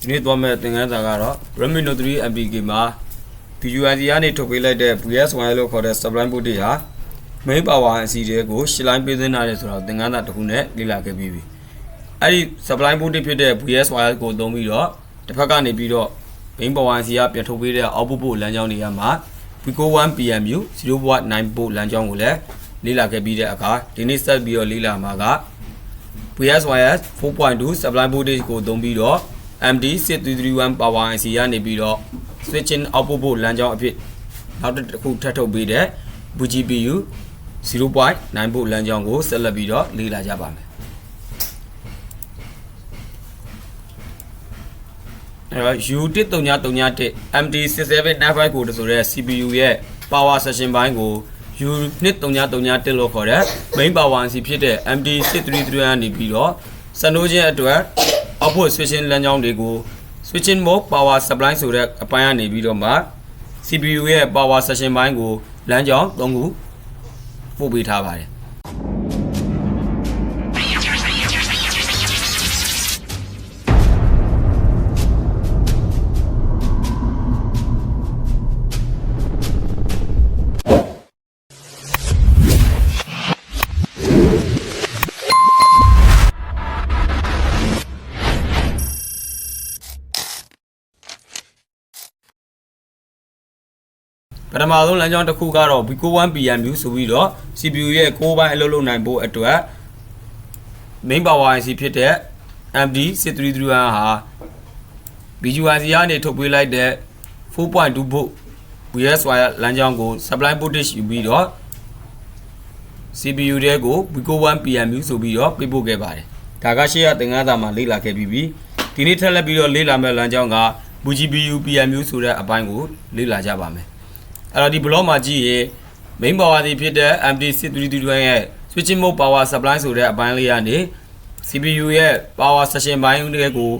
ဒီနေ့သွားမဲ့သင်ခန်းစာကတော့ Redmi Note 3 MPK မှာ VUIC ကနေထုတ်ပေးလိုက်တဲ့ VS1 လို့ခေါ်တဲ့ Sublime Booty ဟာ main power အစီတွေကိုရှင်းလိုင်းပေးသွင်းထားတယ်ဆိုတော့သင်ခန်းစာတစ်ခုနဲ့လေ့လာခဲ့ပြီးပြီအဲ့ဒီ Sublime Booty ဖြစ်တဲ့ VS1 ကိုသုံးပြီးတော့တစ်ဖက်ကနေပြီးတော့ main power အစီကပြန်ထုတ်ပေးတဲ့ output ပို့လမ်းကြောင်းတွေကမှာ Pico 1 PMU 0.9 volt လမ်းကြောင်းကိုလည်းလေ့လာခဲ့ပြီးတဲ့အခါဒီနေ့ဆက်ပြီးတော့လေ့လာမှာက VSYS 4.2 sublime voltage ကိုသုံးပြီးတော့ MD 6331 power IC ကနေပြီးတော့ switching output port လမ်းကြောင်းအဖြစ်နောက်တစ်ခုထပ်ထုတ်ပေးတဲ့ BGPU 0.9 volt လမ်းကြောင်းကိုဆက်လက်ပြီးတော့လေ့လာကြပါမယ်အဲတော့ U1331 MD6795 ကိုဆိုတဲ့ CPU ရဲ့ power session ဘိုင်းကို U2331 လို့ခေါ်တဲ့ main power IC ဖြစ်တဲ့ MD633 ကနေပြီးတော့စနိုးချင်းအတွက် output switching လမ်းကြောင်းတွေကို switching mode power supply ဆိုတဲ့အပိုင်းကနေပြီးတော့မှ CPU ရဲ့ power session ဘိုင်းကိုလမ်းကြောင်း၃ခုပို့ပေးထားပါတယ် ပထမဆုံးလမ်းကြောင်းတစ်ခုကတော့ Vico 1 PMU ဆိုပြီးတော့ CPU ရဲ့6ဘိုင်းအလုပ်လုပ်နိုင်ဖို့အတွက် main power IC ဖြစ်တဲ့ MD6331 ဟာ BGYC ကနေထုတ်ပေးလိုက်တဲ့4.2 volt VSY လမ်းကြောင်းကို supply voltage ယူပြီးတော့ CPU တဲကို Vico 1 PMU ဆိုပြီးတော့ပေးပို့ခဲ့ပါတယ်။ဒါကရှေ့ရသင်္ကန်းစာမှာလေ့လာခဲ့ပြီးပြီ။ဒီနေ့ထပ်လက်ပြီးတော့လေ့လာမယ့်လမ်းကြောင်းက BGPU PMU ဆိုတဲ့အပိုင်းကိုလေ့လာကြပါမယ်။ အဲ့တော့ဒီ block မှာကြည့်ရင် main power ဒီဖြစ်တဲ့ MD6331 ရဲ့ switching mode power supply ဆိုတဲ့အပိုင်းလေးကနေ CPU ရဲ့ power session ဘိုင်းတွေကို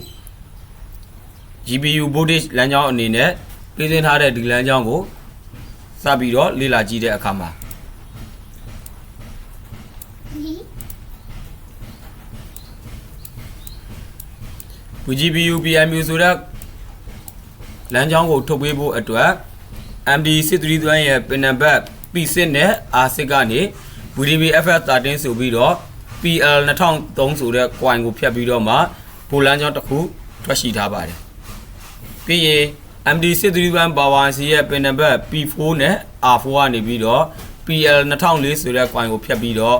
GPU voltage လမ်းကြောင်းအနေနဲ့ပြင်ဆင်ထားတဲ့ဒီလမ်းကြောင်းကိုစပြီးတော့လေ့လာကြည့်တဲ့အခါမှာ VGPU PMU ဆိုတဲ့လမ်းကြောင်းကိုထုတ်ပေးဖို့အတွက် MD63 ရဲ့ pin number P6 နဲ့ R6 ကနေ VDB FF13 ဆိုပြီးတော့ PL 2003ဆိုတဲ့ coin ကိုဖြတ်ပြီးတော့မှဘိုလမ်းကြောင်းတစ်ခုထွက်ရှိထားပါတယ်။ပြီးရင် MD63 power IC ရဲ့ pin number P4 နဲ့ R4 ကနေပြီးတော့ PL 2004ဆိုတဲ့ coin ကိုဖြတ်ပြီးတော့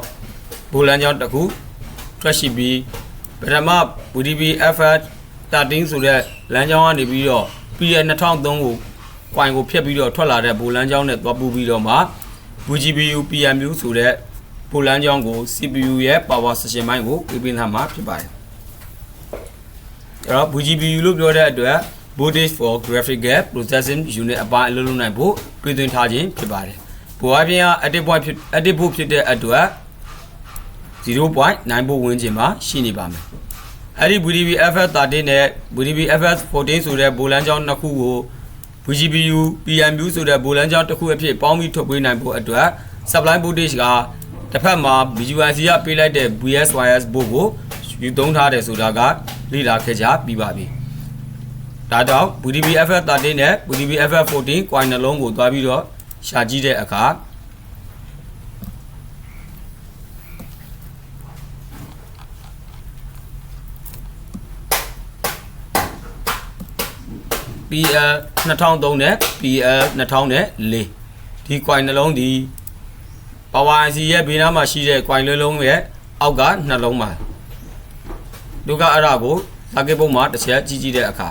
ဘိုလမ်းကြောင်းတစ်ခုထွက်ရှိပြီးပထမ VDB FF13 ဆိုတဲ့လမ်းကြောင်းကနေပြီးတော့ PL 2003ကို coin ကိုဖြတ်ပြီးတော့ထွက်လာတဲ့ဘိုလမ်းကြောင်းနဲ့သွားပူပြီးတော့မှ VGPU PMU ဆိုတဲ့ဘိုလမ်းကြောင်းကို CPU ရဲ့ power session ဘိုင်းကိုပြပြထားမှာဖြစ်ပါတယ်။အဲ့တော့ VGPU လို့ပြောတဲ့အတွက် voltage for graphical processing unit အပိုင်းအလုပ်လုပ်နိုင်ဖို့ပြည်သွင်းထားခြင်းဖြစ်ပါတယ်။ဘိုအပြင်က active point ဖြစ် active volt ဖြစ်တဲ့အတွက်0.9 volt ဝန်းကျင်မှာရှိနေပါမယ်။အဲ့ဒီ VDB FF13 နဲ့ VDB FF14 ဆိုတဲ့ဘိုလမ်းကြောင်းနှစ်ခုကို VGPU PMU ဆိုတဲ့ဘိုလမ်းကြောင်းတစ်ခုအဖြစ်ပေါင်းပြီးထုတ်ပေးနိုင်ဖို့အတွက် supply voltage ကတစ်ဖက်မှာ BGYC ကပေးလိုက်တဲ့ VSYS ဘို့ကိုယူသုံးထားတယ်ဆိုတာကလေ့လာခဲ့ကြပြီးပါပြီ။ဒါကြောင့် VDB FF13 နဲ့ VDB FF14 coin နှလုံးကိုသွားပြီးတော့ရှာကြည့်တဲ့အခါ PL 2003နဲ့ PL 2004ဒီ coin နှလုံးဒီ power IC ရဲ့ဘေးနားမှာရှိတဲ့ coin လေးလုံးရဲ့အောက်ကနှလုံးမှာဒုက္ခအဲ့ဒါကို target ပုံမှာတစ်ချက်ကြည့်ကြည့်တဲ့အခါ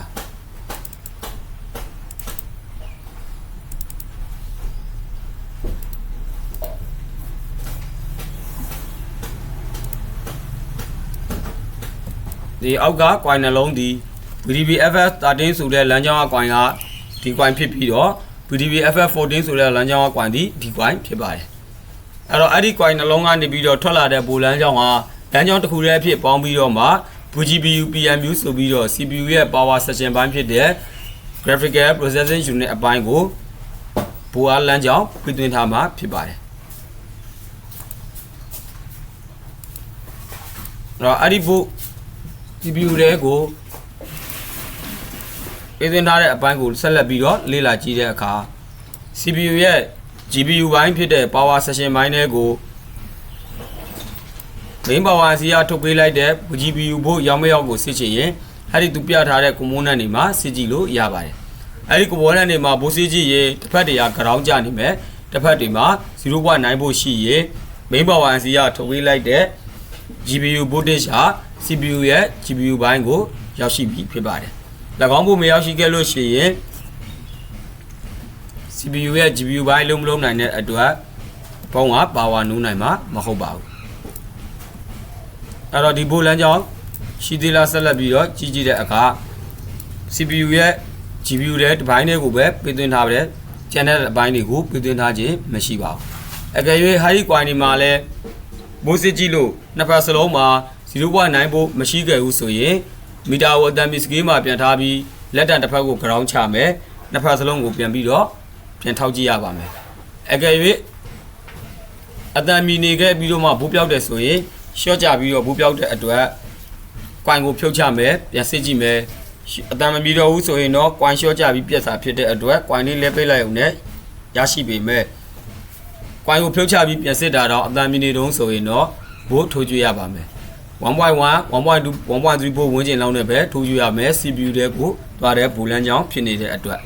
ဒီအောက်က coin နှလုံးဒီ VDB FF13 ဆိုတဲ့လမ်းကြောင်းအကွိုင်ကဒီ coin ဖြစ်ပြီးတော့ VDB FF14 ဆိုတဲ့လမ်းကြောင်းအကွိုင်ဒီဒီ coin ဖြစ်ပါတယ်အဲ့တော့အဲ့ဒီ coin နှလုံးကနေပြီးတော့ထွက်လာတဲ့ပိုလမ်းကြောင်းကလမ်းကြောင်းတစ်ခုတည်းအဖြစ်ပေါင်းပြီးတော့မှ VGPU PMU ဆိုပြီးတော့ CPU ရဲ့ power section ဘိုင်းဖြစ်တဲ့ graphical processing unit အပိုင်းကိုဘူအားလမ်းကြောင်းပြသွင်းထားမှာဖြစ်ပါတယ်အဲ့တော့အဲ့ဒီဘု CPU တွေကို ပေးသွင်းထားတဲ့အပိုင်းကိုဆက်လက်ပြီးတော့လေ့လာကြည့်တဲ့အခါ CPU ရဲ့ GPU ဘိုင်းဖြစ်တဲ့ power session ဘိုင်းတွေကို main power IC ကထုတ်ပေးလိုက်တဲ့ GPU ဘို့ရောင်းမရောက်ကိုစစ်ချင်ရင်အဲ့ဒီသူပြထားတဲ့ component တွေမှာစစ်ကြည့်လို့ရပါတယ်အဲ့ဒီ component တွေမှာဘိုးစစ်ကြည့်ရင်တစ်ဖက်တည်းက ground ကျနေမယ်တစ်ဖက်တွေမှာ0.9ဖို့ရှိရင် main power IC ကထုတ်ပေးလိုက်တဲ့ GPU voltage ဟာ CPU ရဲ့ GPU ဘိုင်းကိုရောက်ရှိပြီဖြစ်ပါတယ်၎ င်းဘို့မရောက်ရှိခဲ့လို့ရှိရင် CPU ရဲ့ GPU ဘိုင်းလုံးမလုံးနိုင်တဲ့အတွက်ဖုန်းက power နူးနိုင်မှာမဟုတ်ပါဘူးအဲ့တော့ဒီဘိုလမ်းကြောင်းရှိသေးလားဆက်လက်ပြီးတော့ကြည့်ကြည့်တဲ့အခါ CPU ရဲ့ GPU ရဲ့ဒီဘိုင်းတွေကိုပဲပေးသွင်းထားပါတယ် channel အပိုင်းတွေကိုပေးသွင်းထားခြင်းမရှိပါဘူးအကယ်၍ high quality မှာလည်းမိုးစစ်ကြည့်လို့နှစ်ဖက်စလုံးမှာ0.9ဖို့မရှိခဲ့ဘူးဆိုရင် မီတာကိုအတန်မီစကေးမှာပြန်ထားပြီးလက်တံတစ်ဖက်ကို ground ချမယ်နှစ်ဖက်စလုံးကိုပြန်ပြီးတော့ပြန်ထောက်ကြည့်ရပါမယ်အကယ်၍အတန်မီနေခဲ့ပြီးတော့မှဘူးပြောက်တယ်ဆိုရင်ရှော့ကြပြီးတော့ဘူးပြောက်တဲ့အတွက်ကွိုင်ကိုဖြုတ်ချမယ်ပြန်စစ်ကြည့်မယ်အတန်မမီတော့ဘူးဆိုရင်တော့ကွိုင်ရှော့ကြပြီးပြက်စာဖြစ်တဲ့အတွက်ကွိုင်လေးလဲပေးလိုက်အောင်နဲ့ရရှိပေမဲ့ကွိုင်ကိုဖြုတ်ချပြီးပြန်စစ်တာတော့အတန်မီနေတုံးဆိုရင်တော့ဘိုးထိုးကြည့်ရပါမယ် 1.1 1.2 1.3ဘိုးဝန်းကျင်လောက်နဲ့ပဲထိုးကြည့်ရမယ် CPU တဲ့ကိုသွားတဲ့ဘူလန်းကြောင်းဖြစ်နေတဲ့အတွက်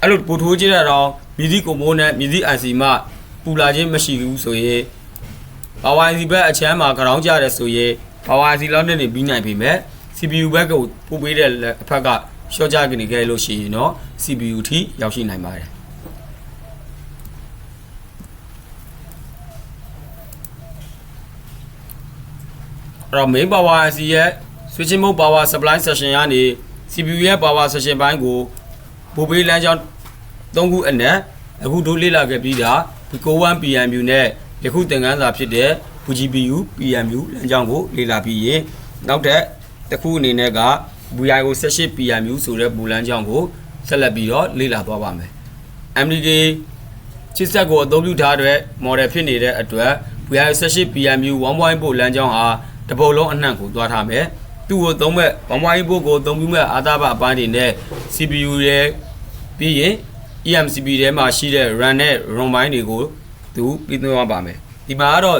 အဲ့လိုပို့ထိုးကြည့်ရတော့မြည်သည့်ကွန်ပိုနန့်မြည်သည့် IC မှပူလာခြင်းမရှိဘူးဆိုရင် Power IC ဘက်အချမ်းမှာကြောင်းကြတယ်ဆိုရင် Power IC လောက်နဲ့နေပြီးနိုင်ပြီမဲ့ CPU ဘက်ကိုပို့ပေးတဲ့အဖက်က short ကြကနေခဲ့လို့ရှိရင်တော့ CPU ထိရောက်ရှိနိုင်ပါတယ် တော့ main power IC ရဲ့ switching mode power supply session ကနေ CPU ရဲ့ power session ဘိုင်းကိုပို့ပေးလမ်းကြောင်း၃ခုအနက်အခုတို့လေ့လာခဲ့ပြီးတာ Pico 1 PMU နဲ့ယခုသင်ခန်းစာဖြစ်တဲ့ VGPU PMU လမ်းကြောင်းကိုလေ့လာပြီးရင်နောက်ထပ်တစ်ခုအနေနဲ့က VIO 18 PMU ဆိုတဲ့ဘူလမ်းကြောင်းကိုဆက်လက်ပြီးတော့လေ့လာသွားပါမယ် MDK ချစ်ဆက်ကိုအသုံးပြုထားတဲ့ model ဖြစ်နေတဲ့အတွက် VIO 18 PMU 1.4ပို့လမ်းကြောင်းဟာ တပုတ်လုံးအနှံ့ကိုသွားထားမယ်သူ့ကိုသုံးမဲ့1.4ပို့ကိုအသုံးပြုမဲ့အာသာဘအပိုင်းတွေနဲ့ CPU ရဲ့ပြီးရင် EMCP ထဲမှာရှိတဲ့ RAM နဲ့ ROM ဘိုင်းတွေကိုသူပြီးသွင်းသွားပါမယ်ဒီမှာကတော့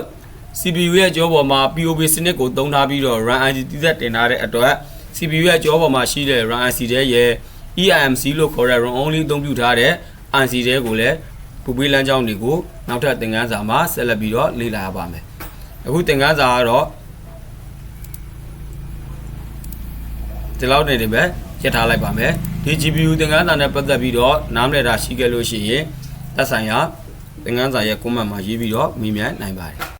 CPU ရဲ့ကြောပေါ်မှာ POB စနစ်ကိုသုံးထားပြီးတော့ RAM IC တည်သက်တင်ထားတဲ့အတွက် CPU ရဲ့ကြောပေါ်မှာရှိတဲ့ RAM IC တဲ့ရဲ့ EMC လို့ခေါ်တဲ့ RAM only အသုံးပြုထားတဲ့ IC တဲ့ကိုလည်းပူပေးလမ်းကြောင်းတွေကိုနောက်ထပ်သင်ခန်းစာမှာဆက်လက်ပြီးတော့လေ့လာရပါမယ်အခုသင်ခန်းစာကတော့ ဒီလောက်နေနေပဲရထားလိုက်ပါမယ်ဒီ GPU သင်ခန်းစာနဲ့ပတ်သက်ပြီးတော့နားမလည်တာရှိခဲ့လို့ရှိရင်သက်ဆိုင်ရာသင်ခန်းစာရဲ့ comment မှာရေးပြီးတော့မေးမြန်းနိုင်ပါတယ်